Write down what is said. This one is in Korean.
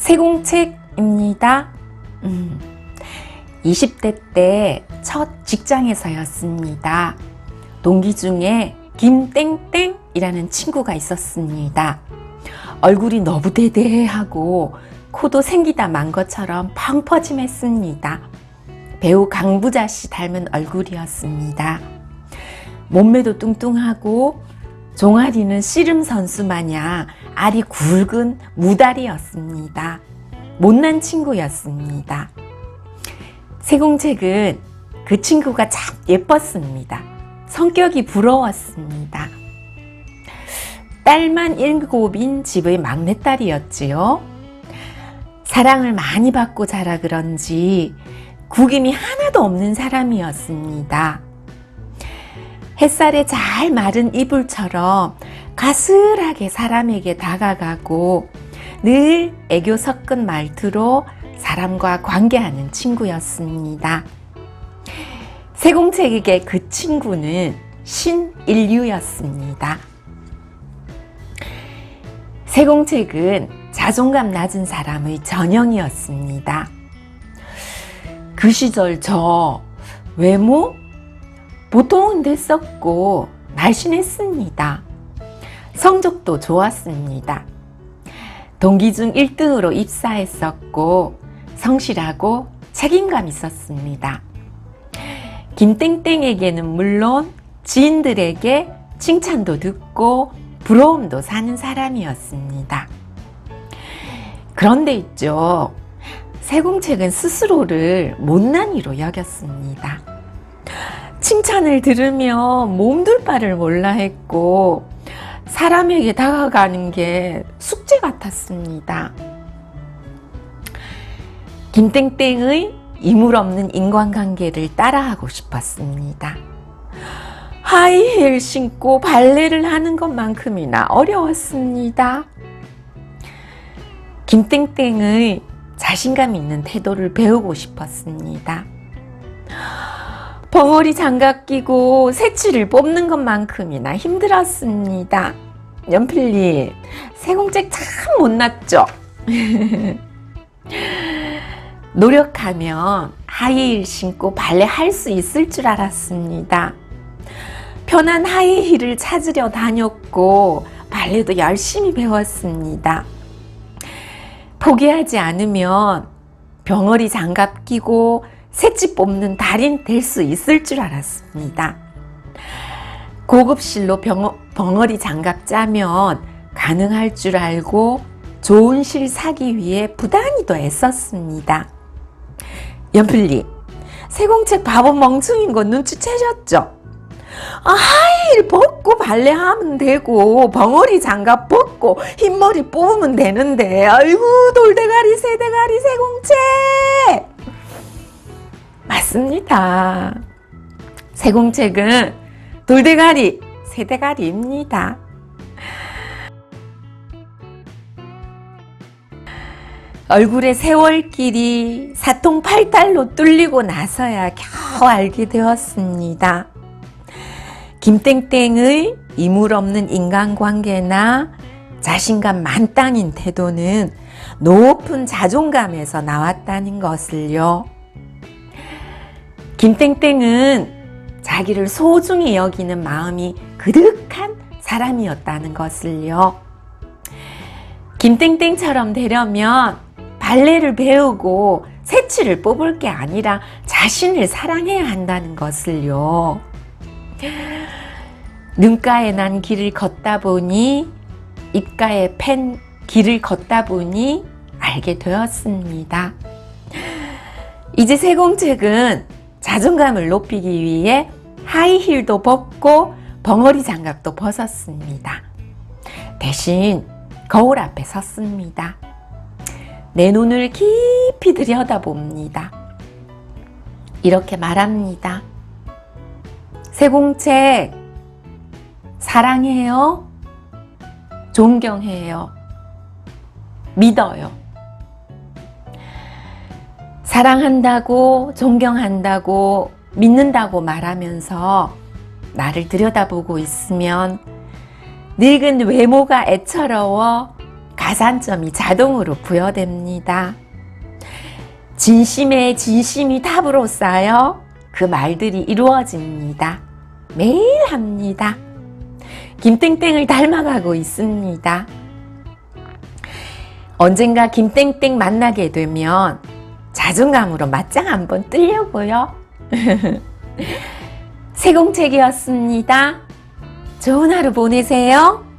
세공책입니다. 음, 20대 때 첫 직장에서였습니다. 동기 중에 김땡땡이라는 친구가 있었습니다. 얼굴이 너부대대하고 코도 생기다 만 것처럼 펑퍼짐했습니다. 배우 강부자 씨 닮은 얼굴이었습니다. 몸매도 뚱뚱하고 종아리는 씨름 선수 마냥 알이 굵은 무다리였습니다. 못난 친구였습니다. 세공책은 그 친구가 참 예뻤습니다. 성격이 부러웠습니다. 딸만 일곱인 집의 막내딸이었지요. 사랑을 많이 받고 자라 그런지 구김이 하나도 없는 사람이었습니다. 햇살에 잘 마른 이불처럼 가슬하게 사람에게 다가가고 늘 애교 섞은 말투로 사람과 관계하는 친구였습니다. 세공책에게 그 친구는 신인류였습니다. 세공책은 자존감 낮은 사람의 전형이었습니다. 그 시절 저 외모 보통은 됐었고 날씬했습니다. 성적도 좋았습니다. 동기 중 1등으로 입사했었고 성실하고 책임감 있었습니다. 김땡땡에게는 물론 지인들에게 칭찬도 듣고 부러움도 사는 사람이었습니다. 그런데 있죠. 세공책은 스스로를 못난이로 여겼습니다. 칭찬을 들으면 몸둘 바를 몰라 했고 사람에게 다가가는 게 숙제 같았습니다. 김땡땡의 이물 없는 인간관계를 따라하고 싶었습니다. 하이힐 신고 발레를 하는 것만큼이나 어려웠습니다. 김땡땡의 자신감 있는 태도를 배우고 싶었습니다. 벙어리 장갑 끼고 새치를 뽑는 것만큼이나 힘들었습니다. 연필님, 세공책 참 못났죠? 노력하면 하이힐 신고 발레 할 수 있을 줄 알았습니다. 편한 하이힐을 찾으려 다녔고 발레도 열심히 배웠습니다. 포기하지 않으면 병어리 장갑 끼고 새치 뽑는 달인 될 수 있을 줄 알았습니다. 고급실로 병어, 벙어리 장갑 짜면 가능할 줄 알고 좋은 실 사기 위해 부단히 더 애썼습니다. 연필님, 세공책 바보 멍청인 거 눈치채셨죠? 아, 하이힐 벗고 발레하면 되고 벙어리 장갑 벗고 흰머리 뽑으면 되는데 아이고 돌대가리 새대가리 세공책 맞습니다. 세공책은 돌대가리 새대가리입니다. 얼굴에 세월길이 사통팔달로 뚫리고 나서야 겨우 알게 되었습니다. 김땡땡의 이물 없는 인간관계나 자신감 만땅인 태도는 높은 자존감에서 나왔다는 것을요. 김땡땡은 자기를 소중히 여기는 마음이 그득한 사람이었다는 것을요. 김땡땡처럼 되려면 발레를 배우고 새치를 뽑을 게 아니라 자신을 사랑해야 한다는 것을요. 눈가에 난 길을 걷다 보니 입가에 팬 길을 걷다 보니 알게 되었습니다. 이제 세공책은 자존감을 높이기 위해 하이힐도 벗고 벙어리 장갑도 벗었습니다. 대신 거울 앞에 섰습니다. 내 눈을 깊이 들여다봅니다. 이렇게 말합니다. 세공책, 사랑해요. 존경해요. 믿어요. 사랑한다고, 존경한다고, 믿는다고 말하면서 나를 들여다보고 있으면 늙은 외모가 애처로워 가산점이 자동으로 부여됩니다. 진심에 진심이 답으로 쌓여 그 말들이 이루어집니다. 매일 합니다. 김땡땡을 닮아가고 있습니다. 언젠가 김땡땡 만나게 되면 자존감으로 맞짱 한번 뜨려고요. 세공책이었습니다. 좋은 하루 보내세요.